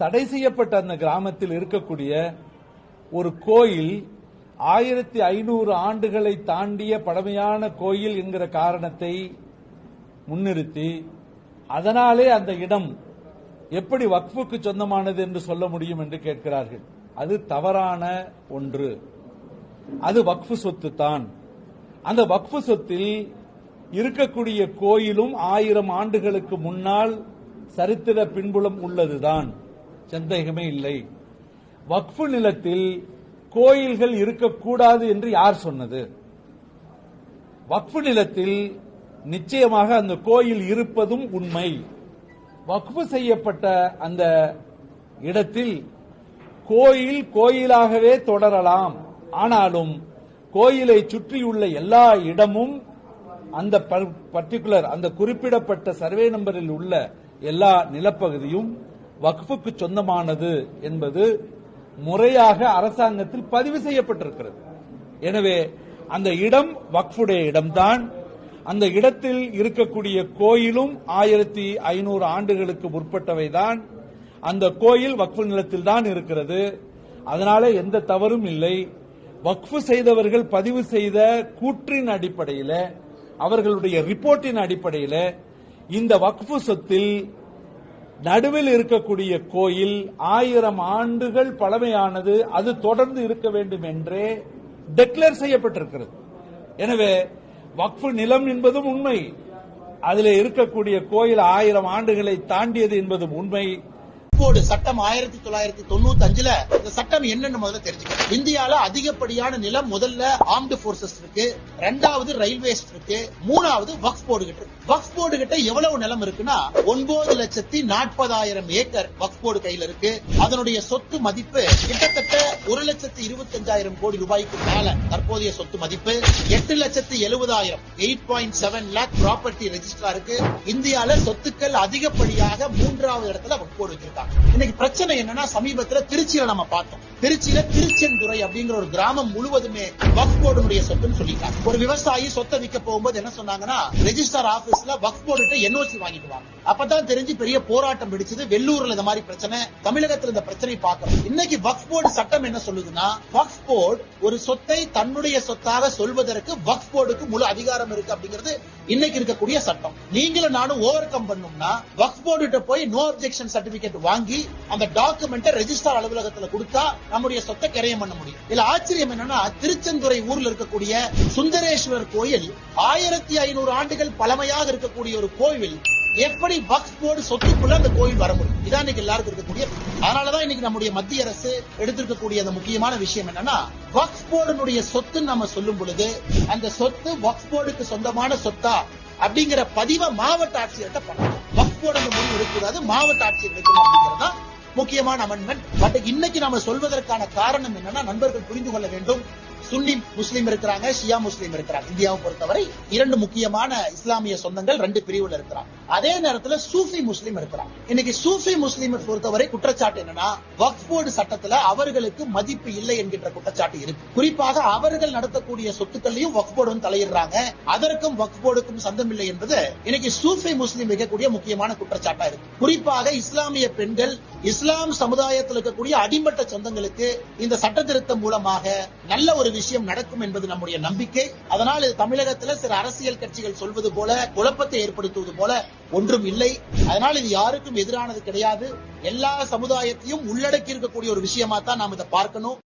தடை செய்யப்பட்ட அந்த கிராமத்தில் இருக்கக்கூடிய ஒரு கோயில் ஆயிரத்தி ஐநூறு ஆண்டுகளை தாண்டிய பழமையான கோயில் என்கிற காரணத்தை முன்னிறுத்தி அதனாலே அந்த இடம் எப்படி வக்ஃபுக்கு சொந்தமானது என்று சொல்ல முடியும் என்று கேட்கிறார்கள். அது தவறான ஒன்று. அது வக்ஃபு சொத்து தான் அந்த வக்ஃபு சொத்தில் இருக்கக்கூடிய கோயிலும் ஆயிரம் ஆண்டுகளுக்கு முன்னால் சரித்திர பின்புலம் உள்ளதுதான். சந்தேகமே இல்லை. வக்ஃபு நிலத்தில் கோயில்கள் இருக்கக்கூடாது என்று யார் சொன்னது? வக்ஃபு நிலத்தில் நிச்சயமாக அந்த கோயில் இருப்பதும் உண்மை. வக்ஃபு செய்யப்பட்ட அந்த இடத்தில் கோயில் கோயிலாகவே தொடரலாம். ஆனாலும் கோயிலை சுற்றியுள்ள எல்லா இடமும் அந்த பர்டிகுலர் அந்த குறிப்பிடப்பட்ட சர்வே நம்பரில் உள்ள எல்லா நிலப்பகுதியும் வக்ஃபுக்கு சொந்தமானது என்பது முறையாக அரசாங்கத்தில் பதிவு செய்யப்பட்டிருக்கிறது. எனவே அந்த இடம் வக்ஃபுடைய இடம்தான். அந்த இடத்தில் இருக்கக்கூடிய கோயிலும் ஆயிரத்தி ஐநூறு ஆண்டுகளுக்கு முற்பட்டவைதான். அந்த கோயில் வக்ஃபு நிலத்தில் தான் இருக்கிறது. அதனால எந்த தவறும் இல்லை. வக்ஃபு செய்தவர்கள் பதிவு செய்த கூற்றின் அடிப்படையில் அவர்களுடைய ரிப்போர்ட்டின் அடிப்படையில் இந்த வக்ஃபு சொத்தில் நடுவில் இருக்கக்கூடிய கோயில் ஆயிரம் ஆண்டுகள் பழமையானது அது தொடர்ந்து இருக்க வேண்டும் என்றே டெக்ளேர் செய்யப்பட்டிருக்கிறது. எனவே வக்ஃபு நிலம் என்பதும் உண்மை. அதில் இருக்கக்கூடிய கோயில் ஆயிரம் ஆண்டுகளை தாண்டியது என்பதும் உண்மை. கோடு சட்டம் ஆயிரத்தி தொள்ளாயிரத்தி தொண்ணூத்தி அஞ்சுல இந்த சட்டம் என்னன்னு முதல்ல தெரிஞ்சுக்கணும். இந்தியால அதிகப்படியான நிலம் முதல்ல ஆர்ம்டு போர்சஸ் இருக்கு. ரெண்டாவது ரயில்வேஸ் இருக்கு. மூணாவது வக்ஃப் போர்டு கிட்ட இருக்கு. வக்ஃப் போர்டு கிட்ட எவ்வளவு நிலம் இருக்குன்னா ஒன்பது லட்சத்தி நாற்பதாயிரம் ஏக்கர் வக்ஃப் போர்டு கையில இருக்கு. அதனுடைய சொத்து மதிப்பு கிட்டத்தட்ட ஒரு லட்சத்தி இருபத்தஞ்சாயிரம் கோடி ரூபாய்க்கு மேல தற்போதைய சொத்து மதிப்பு. எட்டு லட்சத்தி எழுபதாயிரம் eight point seven lakh property ரெஜிஸ்டரா இருக்கு. இந்தியால சொத்துக்கள் அதிகப்படியாக மூன்றாவது இடத்துல வக்ஃப் போர்டு வச்சிருக்காங்க. இன்னைக்கு பிரச்சனை என்னன்னா சமீபத்துல திருச்சியில நம்ம பார்த்தோம். திருச்சியில திருச்செந்துறை அப்படிங்கிற ஒரு கிராமம் முழுவதுமே வக்ஃப் போர்டுடைய சொத்துன்னு சொல்லிட்டாங்க ஒரு விவசாயி சொத்தை விற்க போகும்போது என்ன சொன்னாங்கன்னா ரெஜிஸ்டர் ஆபீஸ்ல வக்ஃப் போர்டு என்ஓசி வாங்கிட்டு வாங்க. அப்பதான் தெரிஞ்சு பெரிய போராட்டம் பிடிச்சது வெள்ளூர்ல இந்த மாதிரி பிரச்சனை தமிழகத்துல இந்த பிரச்சனை பார்க்கணும் இன்னைக்கு வக்ஃப் போர்டு சட்டம் என்ன சொல்லுதுன்னா வக்ஃப் போர்டு ஒரு சொத்தை தன்னுடைய சொத்தாக சொல்வதற்கு வக்ஃப் போர்டுக்கு முழு அதிகாரம் இருக்கு அப்படிங்கிறது இன்னைக்கு இருக்கக்கூடிய சட்டம். நீங்களும் நானும் ஓவர் கம் பண்ணோம்னா வக்ஃப் போர்டு போய் நோ அப்ஜெக்ஷன் சர்டிபிகேட் வாங்கி அந்த டாக்குமெண்ட்டை ரெஜிஸ்டார் அலுவலகத்துல கொடுத்தா நம்முடைய சொத்தை கரையம் பண்ண முடியும். இதுல ஆச்சரியம் என்னன்னா திருச்செந்துறை ஊர்ல இருக்கக்கூடிய சுந்தரேஸ்வரர் கோயில் ஆயிரத்தி ஐநூறு ஆண்டுகள் பழமையாக இருக்கக்கூடிய ஒரு கோவில். எப்படி வக்ஃப் போர்டு சொத்துக்குள்ள அந்த கோயில் வர முடியும்? இதான் இன்னைக்கு எல்லாருக்கும் இருக்கக்கூடிய அதனாலதான் இன்னைக்கு நம்முடைய மத்திய அரசு எடுத்திருக்கக்கூடிய அந்த முக்கியமான விஷயம் என்னன்னா வக்ஃப் போர்டுனுடைய சொத்து நம்ம சொல்லும் பொழுது அந்த சொத்து வக்ஃப் போர்டுக்கு சொந்தமான சொத்தா? அப்படிங்கிற பதிவை மாவட்ட ஆட்சியர்கிட்ட பண்ணணும். வக்ஃப் போர்டு அந்த முடிவு எடுக்கூடாது மாவட்ட ஆட்சியர் எடுக்கணும் அப்படிங்கறதான் முக்கியமான அமெண்ட்மெண்ட் பட் இன்னைக்கு நாம சொல்வதற்கான காரணம் என்னன்னா நண்பர்கள் புரிந்து கொள்ள வேண்டும். சுன்னி முஸ்லீம் இருக்கிறாங்க ஷியா முஸ்லீம் இருக்கிறாங்க. இந்தியாவை பொறுத்தவரை இரண்டு முக்கியமான இஸ்லாமிய சொந்தங்கள் ரெண்டு பிரிவுல இருக்கிறாங்க. அதே நேரத்துல சூஃபி முஸ்லீம் இருக்கிறாங்க. இன்னைக்கு சூஃபி முஸ்லீம் பொறுத்தவரை குற்றச்சாட்டு என்னன்னா வக்ஃப் போர்டு சட்டத்துல அவர்களுக்கு மதிப்பு இல்லை என்கின்ற குற்றச்சாட்டு இருக்கு. குறிப்பாக அவர்கள் நடத்தக்கூடிய சொத்துக்களையும் வக்ஃப் போர்டு தலையிடுறாங்க. அதற்கும் வக்ஃப் போர்டுக்கும் சந்தம் இல்லை என்பது இன்னைக்கு சூஃபி முஸ்லீம் வைக்கக்கூடிய முக்கியமான குற்றச்சாட்டா இருக்கு. குறிப்பாக இஸ்லாமிய பெண்கள் இஸ்லாம் சமுதாயத்தில் இருக்கக்கூடிய அடிமட்ட சொந்தங்களுக்கு இந்த சட்ட திருத்தம் மூலமாக நல்ல ஒரு விஷயம் நடக்கும் என்பது நம்முடைய நம்பிக்கை. அதனால் இது தமிழகத்தில் சில அரசியல் கட்சிகள் சொல்வது போல குழப்பத்தை ஏற்படுத்துவது போல ஒன்றும் இல்லை. அதனால் இது யாருக்கும் எதிரானது கிடையாது. எல்லா சமுதாயத்தையும் உள்ளடக்கி இருக்கக்கூடிய ஒரு விஷயமா தான் நாம் இதை பார்க்கணும்.